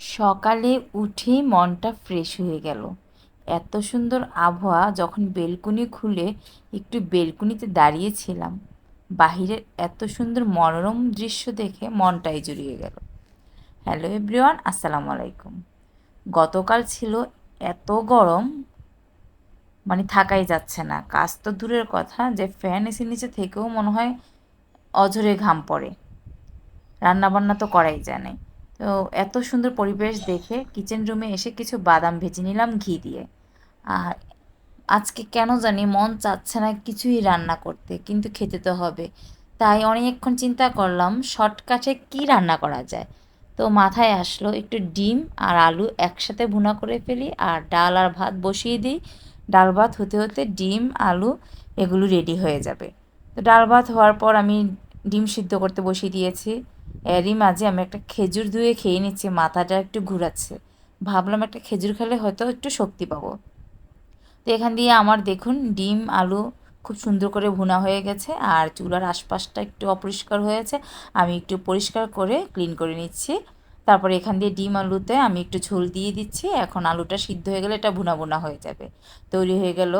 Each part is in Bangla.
সকালে উঠে মনটা ফ্রেশ হয়ে গেল। এত সুন্দর আবহাওয়া যখন বেলকুনি খুলে একটু বেলকুনিতে দাঁড়িয়েছিলাম, বাহিরের এত সুন্দর মনোরম দৃশ্য দেখে মনটাই জুড়িয়ে গেল। হ্যালো এভরিওয়ান, আসসালামু আলাইকুম। গতকাল ছিল এত গরম মানে থাকাই যাচ্ছে না। কাজ তো দূরের কথা যে ফ্যান এসে নিচে থেকেও মনে হয় অঝরে ঘাম পড়ে। রান্নাবান্না তো করাই যায় না তো এত সুন্দর পরিবেশ দেখে কিচেন রুমে এসে কিছু বাদাম ভেজে নিলাম ঘি দিয়ে। আর আজকে কেন জানি মন চাচ্ছে না কিছুই রান্না করতে, কিন্তু খেতে তো হবে। তাই অনেকক্ষণ চিন্তা করলাম শর্টকাটে কি রান্না করা যায়? তো মাথায় আসলো একটু ডিম আর আলু একসাথে ভুনা করে ফেলি আর ডাল আর ভাত বসিয়ে দিই। ডাল ভাত হতে হতে ডিম, আলু এগুলো রেডি হয়ে যাবে। তো ডাল ভাত হওয়ার পর আমি ডিম সিদ্ধ করতে বসিয়ে দিয়েছি। এরই মাঝে আমি একটা খেজুর ধুয়ে খেয়ে নিচ্ছি, মাথাটা একটু ঘুরাচ্ছে। ভাবলাম একটা খেজুর খেলে হয়তো একটু শক্তি পাবো। তো এখান দিয়ে আমার দেখুন, ডিম, আলু খুব সুন্দর করে ভুনা হয়ে গেছে, আর চুলার আশপাশটা একটু অপরিষ্কার হয়েছে। আমি একটু পরিষ্কার করে ক্লিন করে নিচ্ছি। তারপরে এখান দিয়ে ডিম, আলুতে আমি একটু ঝোল দিয়ে দিচ্ছি। এখন আলুটা সিদ্ধ হয়ে গেলে এটা ভুনা ভুনা হয়ে যাবে। তৈরি হয়ে গেল,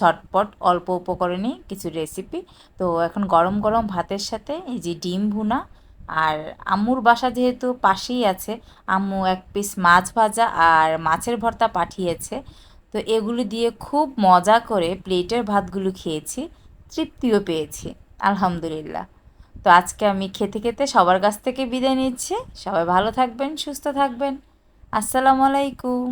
ঝটপট অল্প উপকরণে কিছু রেসিপি তো এখন গরম গরম ভাতের সাথে এই যে ডিম ভুনা আর আম্মুর বাসা যেহেতু পাশেই আছে, আম্মু এক পিস মাছ ভাজা আর মাছের ভর্তা পাঠিয়েছে। তো এগুলো দিয়ে খুব মজা করে প্লেটের ভাতগুলো খেয়েছি, তৃপ্তিও পেয়েছি, আলহামদুলিল্লাহ। তো আজকে আমি খেতে খেতে সবার কাছ থেকে বিদায় নিচ্ছি। সবাই ভালো থাকবেন, সুস্থ থাকবেন। আসসালামু আলাইকুম।